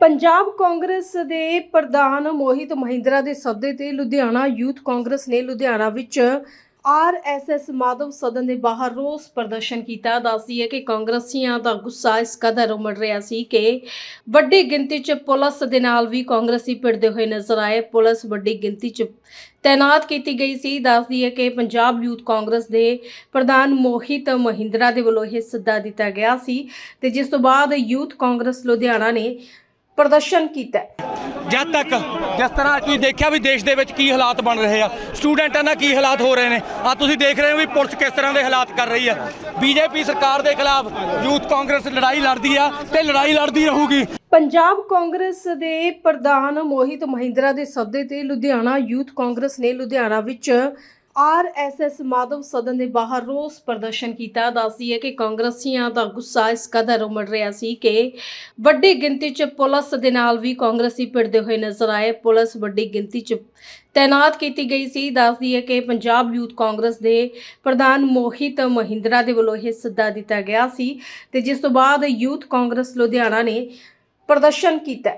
ਪੰਜਾਬ ਕਾਂਗਰਸ ਦੇ ਪ੍ਰਧਾਨ ਮੋਹਿਤ ਮਹਿੰਦਰਾ ਦੇ ਸੱਦੇ ਤੇ ਲੁਧਿਆਣਾ ਯੂਥ ਕਾਂਗਰਸ ਨੇ ਲੁਧਿਆਣਾ ਵਿੱਚ ਆਰਐਸਐਸ ਮਾਧਵ ਸਦਨ ਦੇ ਬਾਹਰ ਰੋਸ ਪ੍ਰਦਰਸ਼ਨ ਕੀਤਾ। ਦੱਸਦੀ ਹੈ ਕਿ ਕਾਂਗਰਸੀਆਂ ਦਾ ਗੁੱਸਾ ਇਸ ਕਦਰ ਉਮੜ ਰਿਹਾ ਸੀ ਕਿ ਵੱਡੀ ਗਿਣਤੀ 'ਚ ਪੁਲਿਸ ਦੇ ਨਾਲ ਵੀ ਕਾਂਗਰਸੀ ਭਿੜਦੇ ਹੋਏ ਨਜ਼ਰ ਆਏ। ਪੁਲਿਸ ਵੱਡੀ ਗਿਣਤੀ 'ਚ ਤੈਨਾਤ ਕੀਤੀ ਗਈ ਸੀ। ਦੱਸਦੀ ਹੈ ਕਿ ਪੰਜਾਬ ਯੂਥ ਕਾਂਗਰਸ ਦੇ ਪ੍ਰਧਾਨ ਮੋਹਿਤ ਮਹਿੰਦਰਾ ਦੇ ਵੱਲੋਂ ਇਹ ਸੱਦਾ ਦਿੱਤਾ ਗਿਆ ਸੀ ਤੇ ਜਿਸ ਤੋਂ ਬਾਅਦ ਯੂਥ ਕਾਂਗਰਸ ਲੁਧਿਆਣਾ ਨੇ ਪ੍ਰਦਰਸ਼ਨ ਕੀਤਾ ਜਦ ਤੱਕ ਜਿਸ ਤਰ੍ਹਾਂ ਤੁਸੀਂ ਦੇਖਿਆ ਵੀ ਦੇਸ਼ ਦੇ ਵਿੱਚ ਕੀ ਹਾਲਾਤ ਬਣ ਰਹੇ ਆ ਸਟੂਡੈਂਟਾਂ ਨਾਲ ਕੀ ਹਾਲਾਤ ਹੋ ਰਹੇ ਨੇ ਆ ਤੁਸੀਂ ਦੇਖ ਰਹੇ ਹੋ ਵੀ ਪੁਲਿਸ ਕਿਸ ਤਰ੍ਹਾਂ ਦੇ ਹਾਲਾਤ ਕਰ ਰਹੀ ਆ। ਬੀਜੇਪੀ ਸਰਕਾਰ ਦੇ ਖਿਲਾਫ ਯੂਥ ਕਾਂਗਰਸ ਲੜਾਈ ਲੜਦੀ ਆ ਤੇ ਲੜਾਈ ਲੜਦੀ ਰਹੂਗੀ। ਪੰਜਾਬ ਕਾਂਗਰਸ ਦੇ ਪ੍ਰਧਾਨ ਮੋਹਿਤ ਮਹਿੰਦਰਾ ਦੇ ਸੱਦੇ ਤੇ ਲੁਧਿਆਣਾ ਯੂਥ ਕਾਂਗਰਸ ਨੇ ਲੁਧਿਆਣਾ ਵਿੱਚ ਆਰਐਸਐਸ ਮਾਧਵ ਸਦਨ ਦੇ ਬਾਹਰ ਰੋਸ ਪ੍ਰਦਰਸ਼ਨ ਕੀਤਾ। ਦੱਸਦੀ ਹੈ ਕਿ ਕਾਂਗਰਸੀਆਂ ਦਾ ਗੁੱਸਾ ਇਸ ਕਦਰ ਉਮੜ ਰਿਹਾ ਸੀ ਕਿ ਵੱਡੀ ਗਿਣਤੀ 'ਚ ਪੁਲਿਸ ਦੇ ਨਾਲ ਵੀ ਕਾਂਗਰਸੀ ਭਿੜਦੇ ਹੋਏ ਨਜ਼ਰ ਆਏ। ਪੁਲਿਸ ਵੱਡੀ ਗਿਣਤੀ 'ਚ ਤਾਇਨਾਤ ਕੀਤੀ ਗਈ ਸੀ। ਦੱਸਦੀ ਹੈ ਕਿ ਪੰਜਾਬ ਯੂਥ ਕਾਂਗਰਸ ਦੇ ਪ੍ਰਧਾਨ ਮੋਹਿਤ ਮਹਿੰਦਰਾ ਦੇ ਵੱਲੋਂ ਇਹ ਸੱਦਾ ਦਿੱਤਾ ਗਿਆ ਸੀ ਤੇ ਜਿਸ ਤੋਂ ਬਾਅਦ ਯੂਥ ਕਾਂਗਰਸ ਲੁਧਿਆਣਾ ਨੇ ਪ੍ਰਦਰਸ਼ਨ ਕੀਤਾ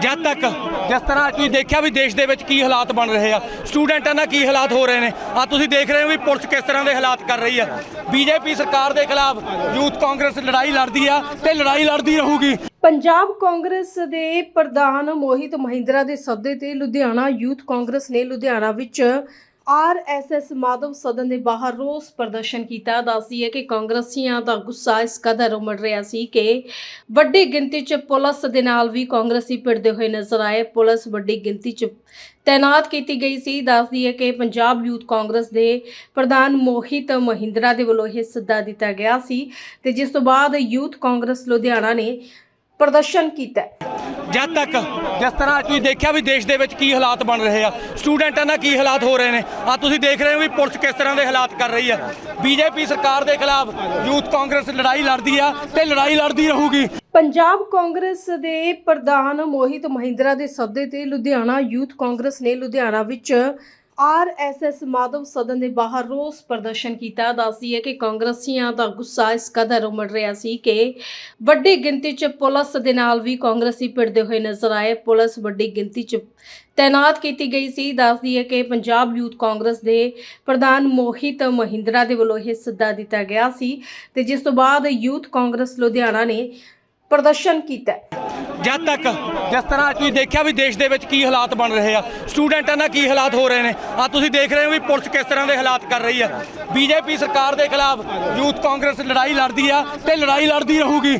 ਜਦ ਤੱਕ ਜਿਸ ਤਰ੍ਹਾਂ ਤੁਸੀਂ ਦੇਖਿਆ ਵੀ ਦੇਸ਼ ਦੇ ਵਿੱਚ ਕੀ ਹਾਲਾਤ ਬਣ ਰਹੇ ਆ ਸਟੂਡੈਂਟਾਂ ਨਾਲ ਕੀ ਹਾਲਾਤ ਹੋ ਰਹੇ ਨੇ ਆ ਤੁਸੀਂ ਦੇਖ ਰਹੇ ਹੋ ਵੀ ਪੁਲਿਸ ਕਿਸ ਤਰ੍ਹਾਂ ਦੇ ਹਾਲਾਤ ਕਰ ਰਹੀ ਆ। ਬੀਜੇਪੀ ਸਰਕਾਰ ਦੇ ਖਿਲਾਫ ਯੂਥ ਕਾਂਗਰਸ ਲੜਾਈ ਲੜਦੀ ਆ ਤੇ ਲੜਾਈ ਲੜਦੀ ਰਹੂਗੀ। ਪੰਜਾਬ ਕਾਂਗਰਸ ਦੇ ਪ੍ਰਧਾਨ ਮੋਹਿਤ ਮਹਿੰਦਰਾ ਦੇ ਸੱਦੇ ਤੇ ਲੁਧਿਆਣਾ ਯੂਥ ਕਾਂਗਰਸ ਨੇ ਲੁਧਿਆਣਾ ਵਿੱਚ ਆਰਐਸਐਸ ਮਾਧਵ ਸਦਨ ਦੇ ਬਾਹਰ ਰੋਸ ਪ੍ਰਦਰਸ਼ਨ ਕੀਤਾ। ਦੱਸਦੀ ਹੈ ਕਿ ਕਾਂਗਰਸੀਆਂ ਦਾ ਗੁੱਸਾ ਇਸ ਕਦਰ ਉਮੜ ਰਿਹਾ ਸੀ ਕਿ ਵੱਡੀ ਗਿਣਤੀ 'ਚ ਪੁਲਿਸ ਦੇ ਨਾਲ ਵੀ ਕਾਂਗਰਸੀ ਭਿੜਦੇ ਹੋਏ ਨਜ਼ਰ ਆਏ। ਪੁਲਿਸ ਵੱਡੀ ਗਿਣਤੀ 'ਚ ਤੈਨਾਤ ਕੀਤੀ ਗਈ ਸੀ। ਦੱਸਦੀ ਹੈ ਕਿ ਪੰਜਾਬ ਯੂਥ ਕਾਂਗਰਸ ਦੇ ਪ੍ਰਧਾਨ ਮੋਹਿਤ ਮਹਿੰਦਰਾ ਦੇ ਵੱਲੋਂ ਇਹ ਸੱਦਾ ਦਿੱਤਾ ਗਿਆ ਸੀ ਤੇ ਜਿਸ ਤੋਂ ਬਾਅਦ ਯੂਥ ਕਾਂਗਰਸ ਲੁਧਿਆਣਾ ਨੇ ਪ੍ਰਦਰਸ਼ਨ ਕੀਤਾ। ਜਦ ਤੱਕ ਜਿਸ ਤਰ੍ਹਾਂ ਤੁਸੀਂ ਦੇਖਿਆ ਵੀ ਦੇਸ਼ ਦੇ ਵਿੱਚ ਕੀ ਹਾਲਾਤ ਬਣ ਰਹੇ ਆ, ਸਟੂਡੈਂਟਾਂ ਨਾਲ ਕੀ ਹਾਲਾਤ ਹੋ ਰਹੇ ਨੇ ਆ ਤੁਸੀਂ ਦੇਖ ਰਹੇ ਹੋ ਵੀ ਪੁਲਿਸ ਕਿਸ ਤਰ੍ਹਾਂ ਦੇ ਹਾਲਾਤ ਕਰ ਰਹੀ ਆ। ਬੀਜੇਪੀ ਸਰਕਾਰ ਦੇ ਖਿਲਾਫ ਯੂਥ ਕਾਂਗਰਸ ਲੜਾਈ ਲੜਦੀ ਆ ਤੇ ਲੜਾਈ ਲੜਦੀ ਰਹੂਗੀ। ਪੰਜਾਬ ਕਾਂਗਰਸ ਦੇ ਪ੍ਰਧਾਨ ਮੋਹਿਤ ਮਹਿੰਦਰਾ ਦੇ ਸੱਦੇ ਤੇ ਲੁਧਿਆਣਾ ਯੂਥ ਕਾਂਗਰਸ ਨੇ ਲੁਧਿਆਣਾ ਵਿੱਚ ਆਰਐਸਐਸ ਮਾਧਵ ਸਦਨ ਦੇ ਬਾਹਰ ਰੋਸ ਪ੍ਰਦਰਸ਼ਨ ਕੀਤਾ। ਦੱਸਦੀ ਹੈ ਕਿ ਕਾਂਗਰਸੀਆਂ ਦਾ ਗੁੱਸਾ ਇਸ ਕਦਰ ਉਮੜ ਰਿਹਾ ਸੀ ਕਿ ਵੱਡੀ ਗਿਣਤੀ 'ਚ ਪੁਲਿਸ ਦੇ ਨਾਲ ਵੀ ਕਾਂਗਰਸੀ ਭਿੜਦੇ ਹੋਏ ਨਜ਼ਰ ਆਏ। ਪੁਲਿਸ ਵੱਡੀ ਗਿਣਤੀ 'ਚ ਤੈਨਾਤ ਕੀਤੀ ਗਈ ਸੀ। ਦੱਸਦੀ ਹੈ ਕਿ ਪੰਜਾਬ ਯੂਥ ਕਾਂਗਰਸ ਦੇ ਪ੍ਰਧਾਨ ਮੋਹਿਤ ਮਹਿੰਦਰਾ ਦੇ ਵੱਲੋਂ ਇਹ ਸੱਦਾ ਦਿੱਤਾ ਗਿਆ ਸੀ ਤੇ ਜਿਸ ਤੋਂ ਬਾਅਦ ਯੂਥ ਕਾਂਗਰਸ ਲੁਧਿਆਣਾ ਨੇ ਪ੍ਰਦਰਸ਼ਨ ਕੀਤਾ ਜਦ ਤੱਕ ਜਿਸ ਤਰ੍ਹਾਂ ਤੁਸੀਂ ਦੇਖਿਆ ਵੀ ਦੇਸ਼ ਦੇ ਵਿੱਚ ਕੀ ਹਾਲਾਤ ਬਣ ਰਹੇ ਆ, ਸਟੂਡੈਂਟਾਂ ਨਾਲ ਕੀ ਹਾਲਾਤ ਹੋ ਰਹੇ ਨੇ ਆ ਤੁਸੀਂ ਦੇਖ ਰਹੇ ਹੋ ਵੀ ਪੁਲਿਸ ਕਿਸ ਤਰ੍ਹਾਂ ਦੇ ਹਾਲਾਤ ਕਰ ਰਹੀ ਆ। ਬੀਜੇਪੀ ਸਰਕਾਰ ਦੇ ਖਿਲਾਫ ਯੂਥ ਕਾਂਗਰਸ ਲੜਾਈ ਲੜਦੀ ਆ ਤੇ ਲੜਾਈ ਲੜਦੀ ਰਹੂਗੀ।